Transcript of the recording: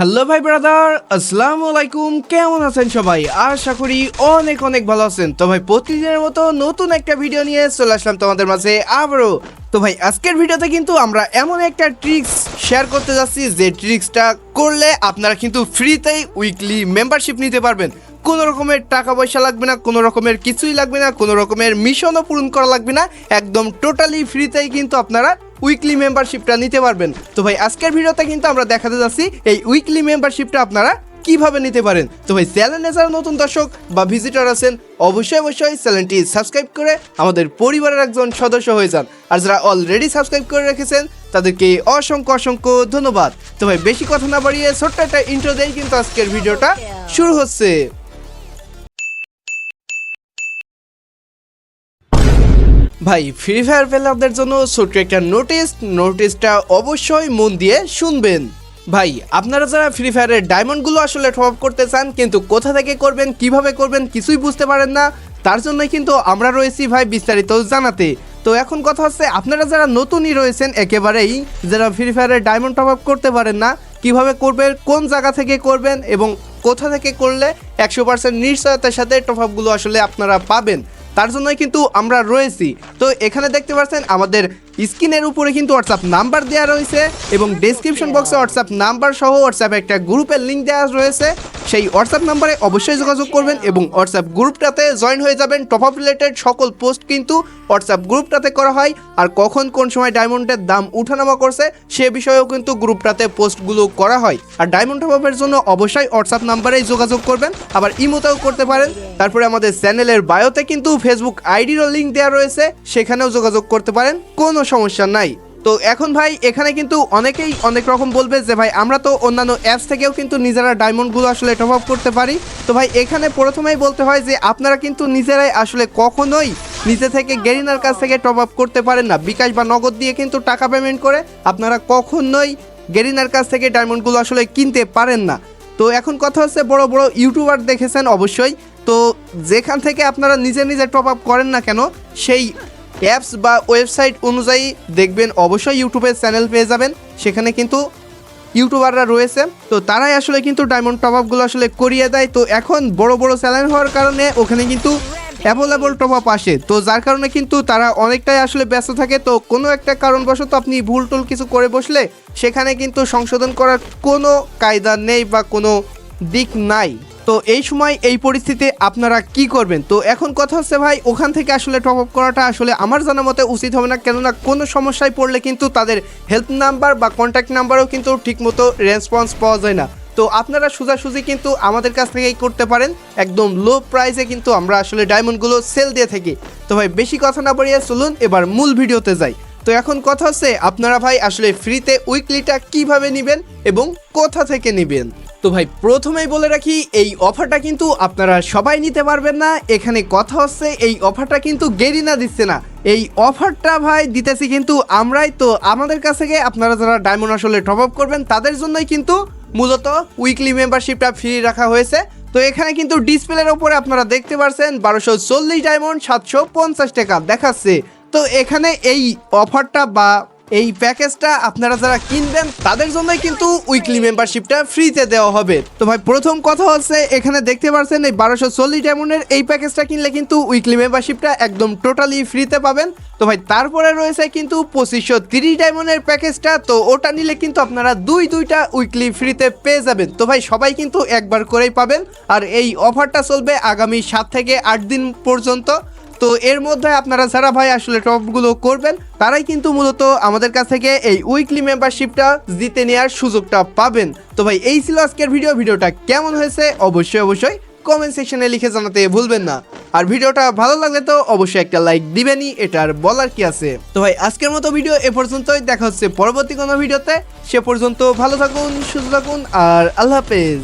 Hello ভাই brother আসসালামু আলাইকুম, কেমন আছেন সবাই? আশা করি অনেক অনেক ভালো আছেন। তো ভাই, প্রতিদিনের মতো নতুন একটা ভিডিও নিয়ে চলে আসলাম তোমাদের মাঝে আবারও। তো ভাই, আজকের ভিডিওতে কিন্তু আমরা এমন একটা ট্রিক্স শেয়ার করতে যাচ্ছি যে ট্রিক্সটা করলে আপনারা কিন্তু ফ্রিতেই উইকলি মেম্বারশিপ নিতে পারবেন। কোনো রকমের টাকা পয়সা লাগবে না, কোনো রকমের কিছুই লাগবে না, কোনো রকমের মিশনও পূরণ করা লাগবে না। একদম টোটালি ফ্রিতেই কিন্তু আপনারা উইকলি মেম্বারশিপটা নিতে পারবেন। তো ভাই, আজকের ভিডিওতে কিন্তু আমরা দেখাতে যাচ্ছি এই উইকলি মেম্বারশিপটা আপনারা কীভাবে নিতে পারেন। তো ভাই চ্যানেলে যারা নতুন দর্শক বা ভিজিটর আছেন, অবশ্যই অবশ্যই চ্যানেলটি সাবস্ক্রাইব করে আমাদের পরিবারের একজন সদস্য হয়ে যান। আর যারা অলরেডি সাবস্ক্রাইব করে রেখেছেন, তাদেরকে অসংখ্য অসংখ্য ধন্যবাদ। তো ভাই, বেশি কথা না বাড়িয়ে ছোট্ট একটা ইন্ট্রো দেই কিন্তু আজকের ভিডিওটা শুরু হচ্ছে। ভাই ফ্রি ফায়ার প্লেয়ারদের জন্য ছোট্ট একটা নোটিস নোটিসটা অবশ্যই মন দিয়ে শুনবেন। ভাই, আপনারা যারা ফ্রি ফায়ারের ডায়মন্ডগুলো আসলে টপ করতে চান, কিন্তু কোথা থেকে করবেন, কীভাবে করবেন কিছুই বুঝতে পারেন না, তার জন্যই কিন্তু আমরা রয়েছি ভাই বিস্তারিত জানাতে। তো এখন কথা হচ্ছে, আপনারা যারা নতুনই রয়েছেন, একেবারেই যারা ফ্রি ফায়ারের ডায়মন্ড টপ আপ করতে পারেন না, কীভাবে করবেন, কোন জায়গা থেকে করবেন এবং কোথা থেকে করলে একশো পার্সেন্ট নিশ্চয়তার সাথে টপ আপগুলো আসলে আপনারা পাবেন। তার জন্যই কিন্তু আমরা রয়েছি। তো এখানে দেখতে পাচ্ছেন আমাদের স্ক্রিনের উপরে কিন্তু হোয়াটসঅ্যাপ নাম্বার দেওয়া রয়েছে এবং ডেসক্রিপশন বক্সে হোয়াটসঅ্যাপ নাম্বার সহ হোয়াটসঅ্যাপ একটা গ্রুপের লিঙ্ক দেওয়া রয়েছে। সেই হোয়াটসঅ্যাপ নাম্বারে অবশ্যই যোগাযোগ করবেন এবং হোয়াটসঅ্যাপ গ্রুপটাতে জয়েন হয়ে যাবেন। টপ আপ রিলেটেড সকল পোস্ট কিন্তু হোয়াটসঅ্যাপ গ্রুপটাতে করা হয় আর কখন কোন সময় ডায়মন্ডের দাম উঠানামা করছে সে বিষয়েও কিন্তু গ্রুপটাতে পোস্টগুলো করা হয়। আর ডায়মন্ড টপ আপের জন্য অবশ্যই হোয়াটসঅ্যাপ নাম্বারেই যোগাযোগ করবেন। আবার ইমোতেও করতে পারেন। তারপরে আমাদের চ্যানেলের বায়োতে কিন্তু ফেসবুক আইডিরও লিঙ্ক দেওয়া রয়েছে। সেখানেও যোগাযোগ করতে পারেন। কোনো সমস্যা নাই। তো এখন ভাই, এখানে কিন্তু অনেকেই অনেক রকম বলবে যে, ভাই, আমরা তো অন্যান্য অ্যাপস থেকেও কিন্তু নিজেরা ডায়মন্ডগুলো আসলে টপ আপ করতে পারি। তো ভাই, এখানে প্রথমেই বলতে হয় যে, আপনারা কিন্তু নিজেরাই আসলে কখনোই নিজে থেকে গেরিনার কাছ থেকে টপ আপ করতে পারেন না। বিকাশ বা নগদ দিয়ে কিন্তু টাকা পেমেন্ট করে আপনারা কখনোই গেরিনার কাছ থেকে ডায়মন্ডগুলো আসলে কিনতে পারেন না। তো এখন কথা হচ্ছে, বড় বড় ইউটিউবার দেখেছেন অবশ্যই। তো যেখান থেকে আপনারা নিজে নিজে টপ আপ করেন না কেন, সেই অ্যাপস বা ওয়েবসাইট অনুযায়ী দেখবেন অবশ্যই ইউটিউবের চ্যানেল পেয়ে যাবেন। সেখানে কিন্তু ইউটিউবাররা রয়েছে। তো তারাই আসলে কিন্তু ডায়মন্ড টপ আপগুলো আসলে করিয়ে দেয়। তো এখন বড় বড় চ্যানেল হওয়ার কারণে ওখানে কিন্তু অ্যাভেলেবল টপ আপ আসে। তো যার কারণে কিন্তু তারা অনেকটাই আসলে ব্যস্ত থাকে। তো কোনো একটা কারণবশত আপনি ভুল টুল কিছু করে বসলে সেখানে কিন্তু সংশোধন করার কোনো কায়দা নেই বা কোনো দিক নাই। তো এই সময় এই পরিস্থিতি আপনারা কি করবেন? তো এখন কথা হচ্ছে ভাই, ওখান থেকে আসলে টপ আপ করাটা আসলে আমার জানা মতে উচিত হবে না। কেননা কোনো সমস্যায় পড়লে কিন্তু তাদের হেল্প নাম্বার বা কন্ট্যাক্ট নাম্বারও কিন্তু ঠিকমতো রেসপন্স পাওয়া যায় না। তো আপনারা সোজাসুজি কিন্তু আমাদের কাছ থেকেই করতে পারেন। একদম লো প্রাইসে কিন্তু আমরা আসলে ডায়মন্ডগুলো সেল দিয়ে থাকি। তো ভাই, বেশি কথা না বাড়িয়ে চলুন, এবার মূল ভিডিওতে যাই। তো এখন কথা হচ্ছে, আপনারা ভাই আসলে ফ্রিতে উইকলিটা কীভাবে নেবেন এবং কোথা থেকে নেবেন? তো ভাই, প্রথমেই বলে রাখি, এই অফারটা কিন্তু আপনারা সবাই নিতে পারবেন না। এখানে কথা হচ্ছে, এই অফারটা কিন্তু গেরিনা দিচ্ছে না। এই অফারটা ভাই, দিতেছি কিন্তু আমরাই। তো আমাদের কাছ থেকে আপনারা যারা ডায়মন্ড আসলে টপ আপ করবেন, তাদের জন্যই কিন্তু মূলত উইকলি মেম্বারশিপটা ফ্রি রাখা হয়েছে। তো এখানে কিন্তু ডিসপ্লের ওপরে আপনারা দেখতে পারছেন, বারোশো চল্লিশ ডায়মন্ড, সাতশো পঞ্চাশ টাকা দেখাচ্ছে। তো এখানে এই অফারটা বা এই প্যাকেজটা আপনারা যারা কিনবেন, তাদের জন্যই কিন্তু উইকলি মেম্বারশিপটা ফ্রিতে দেওয়া হবে। তো ভাই, প্রথম কথা হচ্ছে, এখানে দেখতে পাচ্ছেন এই বারোশো চল্লিশ ডায়মন্ডের এই প্যাকেজটা কিনলে কিন্তু উইকলি মেম্বারশিপটা একদম টোটালি ফ্রিতে পাবেন। তো ভাই, তারপরে রয়েছে কিন্তু পঁচিশশো তিরিশ ডায়মন্ডের প্যাকেজটা তো ওটা নিলে কিন্তু আপনারা দুই দুইটা উইকলি ফ্রিতে পেয়ে যাবেন। তো ভাই, সবাই কিন্তু একবার করেই পাবেন। আর এই অফারটা চলবে আগামী সাত থেকে আট দিন পর্যন্ত। তো এর মধ্যে আপনারা যারা ভাই আসলে টপগুলো করবেন, তারাই কিন্তু মূলত আমাদের কাছ থেকে এই উইকলি মেম্বারশিপটা জিতে নেওয়ার সুযোগটা পাবেন। তো ভাই, এই ছিল আজকের ভিডিও ভিডিওটা কেমন হয়েছে? অবশ্যই অবশ্যই কমেন্ট সেকশনে লিখে জানাতে ভুলবেন না। আর ভিডিওটা ভালো লাগলে তো অবশ্যই একটা লাইক দিবেনই, এটার বলার কি আছে? তো ভাই, আজকের মতো ভিডিও এ পর্যন্তই। দেখা হচ্ছে পরবর্তী কোনো ভিডিওতে সে পর্যন্ত ভালো থাকুন, সুস্থ থাকুন, আর আল্লাহ হাফেজ।